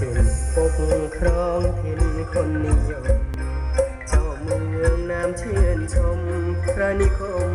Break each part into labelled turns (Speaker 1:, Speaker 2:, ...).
Speaker 1: สุนปกครองถิ่นคนนิยม เจ้าเมืองน้ำเชื่นชมพระนิคม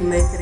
Speaker 1: make it